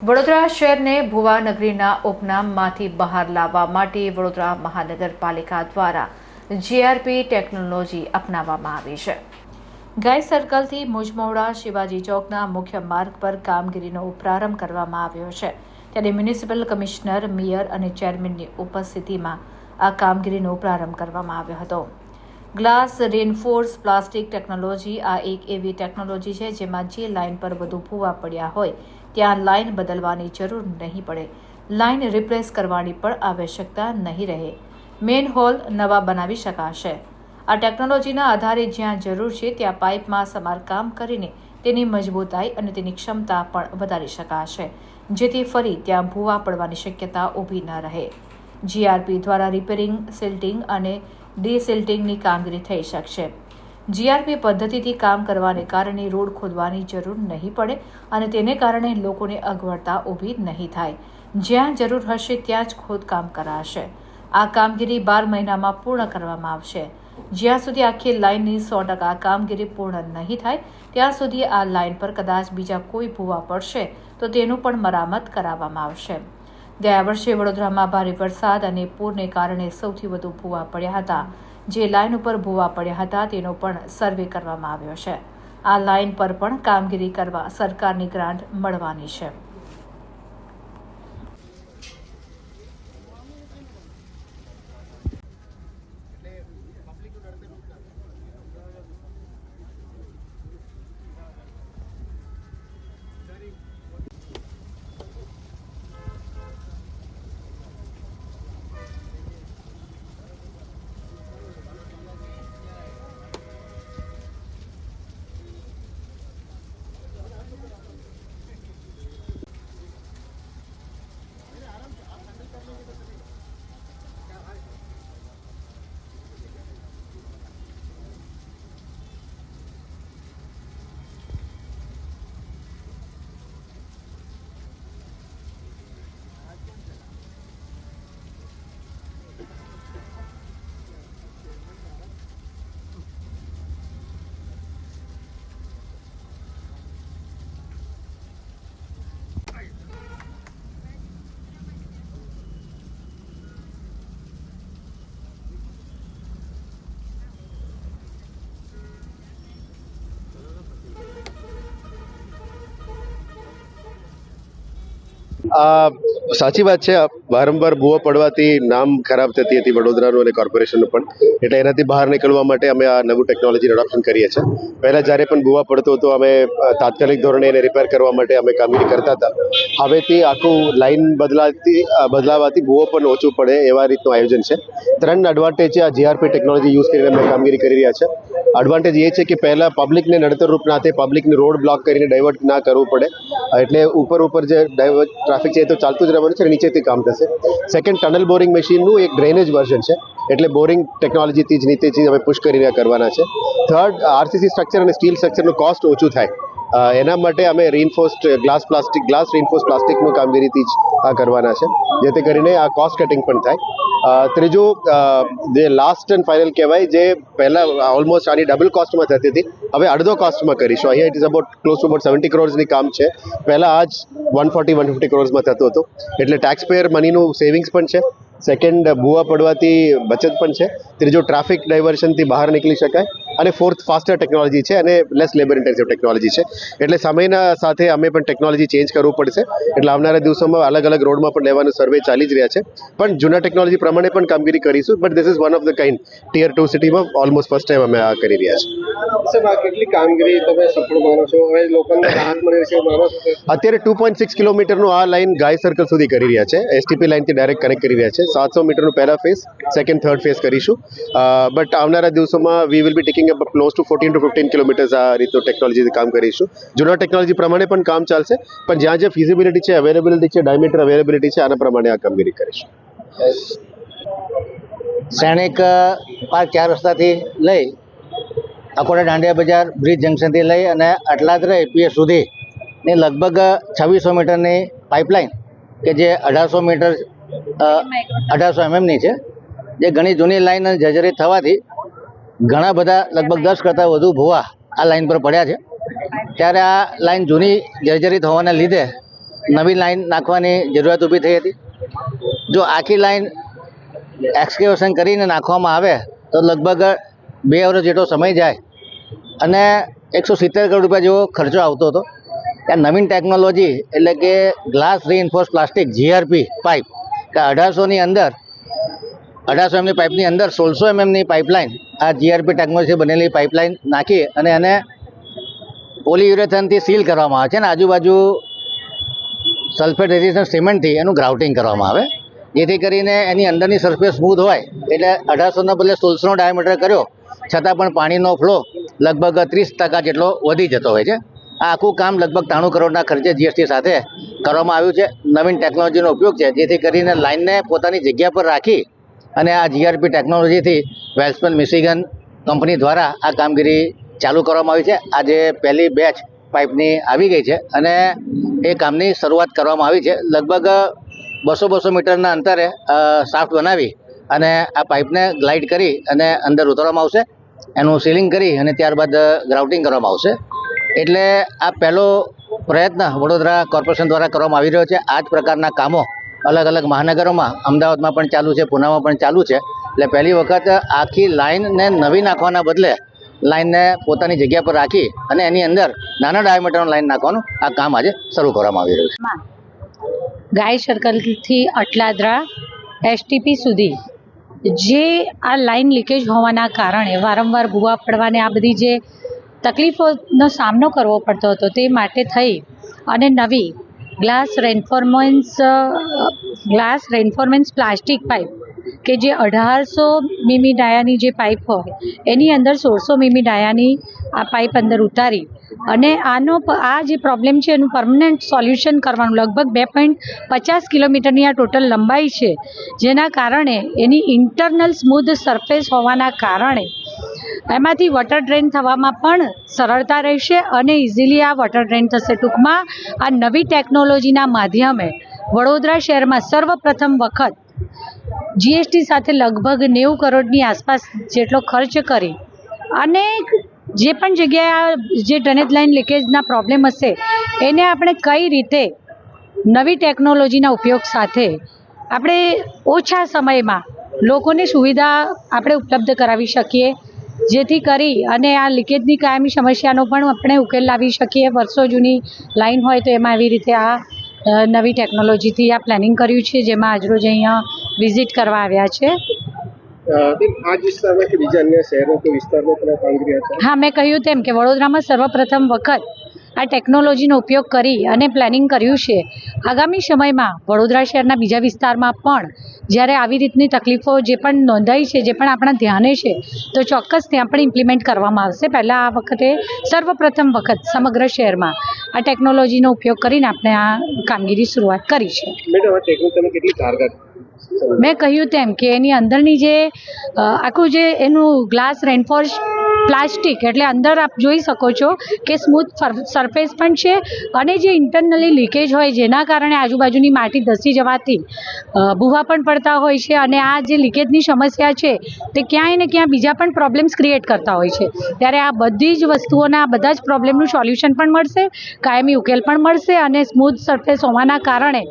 વડોદરા શહેરને ભુવા નગરીના ઉપનામમાંથી બહાર લાવવા માટે વડોદરા મહાનગરપાલિકા દ્વારા જીઆરપી ટેકનોલોજી અપનાવવામાં આવી છે. ગાય સર્કલથી મુજમોડા શિવાજી ચોકના મુખ્ય માર્ગ પર કામગીરીનો પ્રારંભ કરવામાં આવ્યો છે. ત્યારે મ્યુનિસિપલ કમિશનર, મેયર અને ચેરમેનની ઉપસ્થિતિમાં આ કામગીરીનો પ્રારંભ કરવામાં આવ્યો હતો. ગ્લાસ રેનફોર્સ પ્લાસ્ટિક ટેકનોલોજી આ એક એવી ટેકનોલોજી છે જેમાં જે લાઇન પર વધુ ભૂવા પડ્યા હોય ત્યાં લાઇન બદલવાની જરૂર નહીં પડે. લાઇન રિપ્લેસ કરવાની પણ આવશ્યકતા નહીં રહે. મેન હોલ નવા બનાવી શકાશે. આ ટેકનોલોજીના આધારે જ્યાં જરૂર છે ત્યાં પાઇપમાં સમારકામ કરીને તેની મજબૂતાઈ અને તેની ક્ષમતા પણ વધારી શકાશે. જેથી ફરી ત્યાં ભૂવા પડવાની શક્યતા ઊભી ન રહે. જીઆરપી દ્વારા રિપેરિંગ, સિલ્ટિંગ અને ડિસિલ્ટિંગની કામગીરી થઈ શકશે. જીઆરપી પદ્ધતિથી કામ કરવાને કારણે રોડ ખોદવાની જરૂર નહીં પડે અને તેને કારણે લોકોને અગવડતા ઊભી નહીં થાય. જ્યાં જરૂર હશે ત્યાં જ ખોદકામ કરાશે. આ કામગીરી બાર મહિનામાં પૂર્ણ કરવામાં આવશે. જ્યાં સુધી આખી લાઇનની સો ટકા કામગીરી પૂર્ણ નહીં થાય, ત્યાં સુધી આ લાઇન પર કદાચ બીજા કોઈ ભૂવા પડશે, તો તેનું પણ મરામત કરાવવામાં આવશે. ગયા વર્ષે વડોદરામાં ભારે વરસાદ અને પૂરને કારણે સૌથી વધુ ભૂવા પડ્યા હતા. જે લાઇન ઉપર ભૂવા પડ્યા હતા તેનો પણ સર્વે કરવામાં આવ્યો છે. આ લાઇન પર પણ કામગીરી કરવા સરકારની ગ્રાન્ટ મળવાની છે. આ સાચી વાત છે. વારંવાર ભૂવા પડવાથી નામ ખરાબ થતી હતી વડોદરાનું અને કોર્પોરેશનનું પણ. એટલે એનાથી બહાર નીકળવા માટે અમે આ નવું ટેકનોલોજી એડોપ્શન કરીએ છીએ. પહેલાં જ્યારે પણ ભૂવા પડતો હતો, અમે તાત્કાલિક ધોરણે એને રિપેર કરવા માટે અમે કામગીરી કરતા હતા. હવેથી આખું લાઈન બદલાતી બદલાવાથી ભૂવો પણ ઓછું પડે એવા રીતનું આયોજન છે. ત્રણ એડવાન્ટેજ છે આ જીઆરપી ટેકનોલોજી યુઝ કરીને અમે કામગીરી કરી રહ્યા છે એડવાન્ટેજ એ છે કે પહેલાં પબ્લિકને નડતરરૂપ ના થાય પબ્લિકને રોડ બ્લોક કરીને ડાયવર્ટ ના કરવું પડે. એટલે ઉપર ઉપર જે ડાયવર્ટ ટ્રાફિક છે એ તો ચાલતું જ રહેવાનું છે નીચેથી કામ થશે. સેકન્ડ ટનલ બોરિંગ મશીનનું એક ડ્રેનેજ વર્ઝન છે. એટલે બોરિંગ ટેકનોલોજીથી જ નીતિથી અમે પુશ કરીને કરવાના છે. થર્ડ આરસીસી સ્ટ્રક્ચર અને સ્ટીલ સ્ટ્રક્ચરનું કોસ્ટ ઓછું થાય. એના માટે અમે reinforced glass plastic glass reinforce પ્લાસ્ટિકનું કામગીરીથી જ આ કરવાના છે. જેથી કરીને આ કોસ્ટ કટિંગ પણ થાય. ત્રીજું જે લાસ્ટ એન્ડ ફાઇનલ કહેવાય, જે પહેલાં ઓલમોસ્ટ આની ડબલ કોસ્ટમાં થતી હતી, હવે અડધો કોસ્ટમાં કરીશું. અહીંયા it is about close to about seventy ક્રોર્સની કામ છે. પહેલાં આ જ વન ફોર્ટી વન ફિફ્ટી ક્રોર્સમાં થતું હતું. એટલે ટેક્સ પેયર મનીનું સેવિંગ્સ પણ છે. સેકન્ડ ભૂવા પડવાથી બચત પણ છે. ત્રીજું ટ્રાફિક ડાયવર્શનથી બહાર નીકળી શકાય. અને ફોર્થ ફાસ્ટર ટેકનોલોજી છે અને લેસ લેબર ઇન્ટેન્સિવ ટેકનોલોજી છે. એટલે સમયના સાથે અમે પણ ટેકનોલોજી ચેન્જ કરવું પડશે. એટલે આવનારા દિવસોમાં અલગ અલગ રોડમાં પણ લેવાનું સર્વે ચાલી જ રહ્યા છે. પણ જૂના ટેકનોલોજી પ્રમાણે પણ કામગીરી કરીશું but this is one of the kind tier two સિટીમાં ઓલમોસ્ટ ફર્સ્ટ ટાઈમ અમે આ કરી રહ્યા છીએ. કેટલી કામગીરી તમે સફળ માનો છો? હવે લોકોને રાહત મળે છે માનો છો? કે અત્યારે ટુ પોઈન્ટ સિક્સ કિલોમીટરનું આ લાઇન ગાય સર્કલ સુધી કરી રહ્યા છે. એસટીપી લાઇનથી ડાયરેક્ટ કનેક્ટ કરી રહ્યા છે. સાતસો મીટરનું પહેલા ફેઝ સેકન્ડ થર્ડ ફેઝ કરીશું. બટ આવનારા દિવસોમાં we will be taking up close to fourteen to fifteen kilometres આ રીતનું ટેકનોલોજીથી કામ કરીશું. જૂના ટેકનોલોજી પ્રમાણે પણ કામ ચાલશે, પણ જ્યાં જ્યાં ફિઝિબિલિટી છે અવેલેબિલિટી છે ડાયમીટર અવેલેબિલિટી છે, આના પ્રમાણે આ કામગીરી કરીશું. સૈનિક પાર્ક ચાર રસ્તાથી લઈ અકોટા દાંડિયા બજાર, બ્રિજ જંકશનથી લઈ અને આટલાત રેટ પીએસ સુધી ને લગભગ છવ્વીસો મીટરની પાઇપલાઇન કે જે અઢારસો મીટર અઢારસો એમએમની છે, જે ઘણી જૂની લાઇન જર્જરિત થવાથી ઘણા બધા લગભગ દસ કરતાં વધુ ભૂવા આ લાઈન પર પડ્યા છે. ત્યારે આ લાઈન જૂની જર્જરિત હોવાને લીધે નવી લાઈન નાખવાની જરૂરિયાત ઊભી થઈ હતી. જો આખી લાઈન એક્સકેવેશન કરીને નાખવામાં આવે, તો લગભગ બે વર્ષ જેટલો સમય જાય અને એકસો સિત્તેર કરોડ રૂપિયા જેવો ખર્ચો આવતો હતો. ત્યાં નવીન ટેકનોલોજી એટલે કે glass reinforce plastic, G R P pipe, કે અઢારસોની અંદર અઢારસો એમની પાઇપની અંદર સોળસો એમએમની પાઇપલાઇન આ જીઆરપી ટેકનોલોજી બનેલી પાઇપલાઇન નાખી અને એને પોલીયુરેથનથી સીલ કરવામાં આવે છે અને આજુબાજુ સલ્ફેટ રેઝિસ્ટન્ટ સિમેન્ટથી એનું ગ્રાઉટિંગ કરવામાં આવે. જેથી કરીને એની અંદરની સરફેસ સ્મૂથ હોય એટલે અઢારસોના બદલે સોળસોનો ડાયામીટર કર્યો, છતાં પણ પાણીનો ફ્લો લગભગ ત્રીસ ટકા જેટલો વધી જતો હોય છે. આ આખું કામ લગભગ ત્રાણું કરોડના ખર્ચે જીએસટી સાથે કરવામાં આવ્યું છે. નવીન ટેકનોલોજીનો ઉપયોગ છે, જેથી કરીને લાઇનને પોતાની જગ્યા પર રાખી અને આ જીઆરપી ટેકનોલોજીથી વેલ્સમેન મિશિગન કંપની દ્વારા આ કામગીરી ચાલુ કરવામાં આવી છે. આજે પહેલી બેચ પાઇપની આવી ગઈ છે અને એ કામની શરૂઆત કરવામાં આવી છે. લગભગ બસો બસો મીટરના અંતરે સાફ્ટ બનાવી અને આ પાઇપને ગ્લાઇડ કરી અને અંદર ઉતારવામાં આવશે. એનું સીલિંગ કરી અને ત્યારબાદ ગ્રાઉટિંગ કરવામાં આવશે. એટલે આ પહેલો પ્રયત્ન વડોદરા કોર્પોરેશન દ્વારા કરવામાં આવી રહ્યો છે. આ જ પ્રકારના કામો અલગ અલગ મહાનગરોમાં, અમદાવાદમાં પણ ચાલુ છે, પુનામાં પણ ચાલુ છે. એટલે પહેલી વખત આખી લાઇનને નવી નાખવાના બદલે લાઈનને પોતાની જગ્યા પર રાખી અને એની અંદર નાના ડાયામીટરનું લાઈન નાખવાનું આ કામ આજે શરૂ કરવામાં આવી રહ્યું છે. ગાય સર્કલથી અટલાદરા એસટીપી સુધી જે આ લાઈન લીકેજ હોવાના કારણે વારંવાર ભૂવા પડવાને આ બધી જે તકલીફોનો સામનો કરવો પડતો હતો તે માટે થઈ અને નવી glass reinforcement glass reinforcement plastic pipe, કે જે અઢારસો મીમી ડાયાની જે પાઇપ હોય, એની અંદર સોળસો મીમી ડાયાની આ પાઇપ અંદર ઉતારી અને આનો આ જે પ્રોબ્લેમ છે એનું પરમનન્ટ સોલ્યુશન કરવાનું, લગભગ બે પોઈન્ટ પચાસ કિલોમીટરની આ ટોટલ લંબાઈ છે, જેના કારણે એની ઇન્ટરનલ સ્મૂધ સરફેસ હોવાના કારણે એમાંથી વોટર ડ્રેન થવામાં પણ સરળતા રહેશે અને ઇઝીલી આ વોટર ડ્રેન થશે ટૂંકમાં. આ નવી ટેકનોલોજીના માધ્યમે વડોદરા શહેરમાં સર્વપ્રથમ વખત જીએસટી સાથે લગભગ નેવું કરોડની આસપાસ જેટલો ખર્ચ કરી અને જે પણ જગ્યાએ આ જે ડ્રેનેજ લાઇન લીકેજના પ્રોબ્લેમ હશે, એને આપણે કઈ રીતે નવી ટેકનોલોજીના ઉપયોગ સાથે આપણે ઓછા સમયમાં લોકોને સુવિધા આપણે ઉપલબ્ધ કરાવી શકીએ? જેથી કરી અને આ લીકેજની કાયમી સમસ્યાનો પણ આપણે ઉકેલ લાવી શકીએ. વર્ષો જૂની લાઈન હોય તો એમાં આવી રીતે આ નવી ટેકનોલોજીથી આ પ્લાનિંગ કર્યું છે જેમાં આજરોજ અહીંયા વિઝિટ કરવા આવ્યા છે. હા મેં કહ્યું તેમ કે વડોદરામાં સર્વપ્રથમ વખત આ ટેકનોલોજીનો ઉપયોગ કરી અને પ્લાનિંગ કર્યું છે. આગામી સમયમાં વડોદરા શહેરના બીજા વિસ્તારમાં પણ જ્યારે આવી રીતની તકલીફો જે પણ નોંધાઈ છે જે પણ આપણા ધ્યાને છે તો ચોક્કસ ત્યાં પણ ઇમ્પ્લિમેન્ટ કરવામાં આવશે. પહેલાં આ વખતે સર્વપ્રથમ વખત સમગ્ર શહેરમાં આ ટેકનોલોજીનો ઉપયોગ કરીને આપણે આ કામગીરી શરૂઆત કરી છે. મેં કહ્યું તેમ કે એની અંદરની જે આખું જે એનું ગ્લાસ રેન્ફોર્સ પ્લાસ્ટિક એટલે અંદર આપ જોઈ શકો છો કે સ્મૂથ સરફેસ પણ છે અને જે ઇન્ટરનલી લીકેજ હોય જેના કારણે આજુબાજુની માટી ધસી જવાથી ભૂવા પણ પડતા હોય છે અને આ જે લીકેજની સમસ્યા છે તે ક્યાંય ને ક્યાં બીજા પણ પ્રોબ્લેમ્સ ક્રિએટ કરતા હોય છે. ત્યારે આ બધી જ વસ્તુઓના બધા જ પ્રોબ્લેમનું સોલ્યુશન પણ મળશે, કાયમી ઉકેલ પણ મળશે અને સ્મૂથ સરફેસ હોવાના કારણે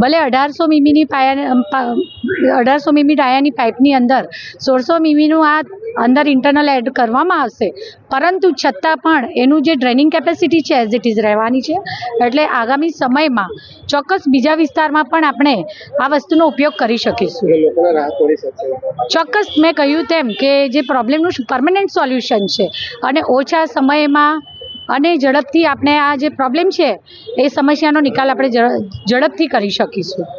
ભલે અઢારસો મીમીની પાયા અઢારસો મીમી ડાયાની પાઇપની અંદર સોળસો મીમીનું આ અંદર ઇન્ટરનલ એડ કરવામાં આવશે. પરંતુ છતાં પણ એનું જે ડ્રેનિંગ કેપેસિટી છે એઝ ઇટ ઇઝ રહેવાની છે એટલે આગામી સમયમાં ચોક્કસ બીજા વિસ્તારમાં પણ આપણે આ વસ્તુનો ઉપયોગ કરી શકશે. ચોક્કસ મેં કહ્યું તેમ કે જે પ્રોબ્લેમનું પરમનન્ટ સોલ્યુશન છે અને ઓછા સમયમાં અને ઝડપથી આપણે આ જે પ્રોબ્લેમ છે એ સમસ્યાનો નિકાલ આપણે ઝડપથી કરી શકીશું.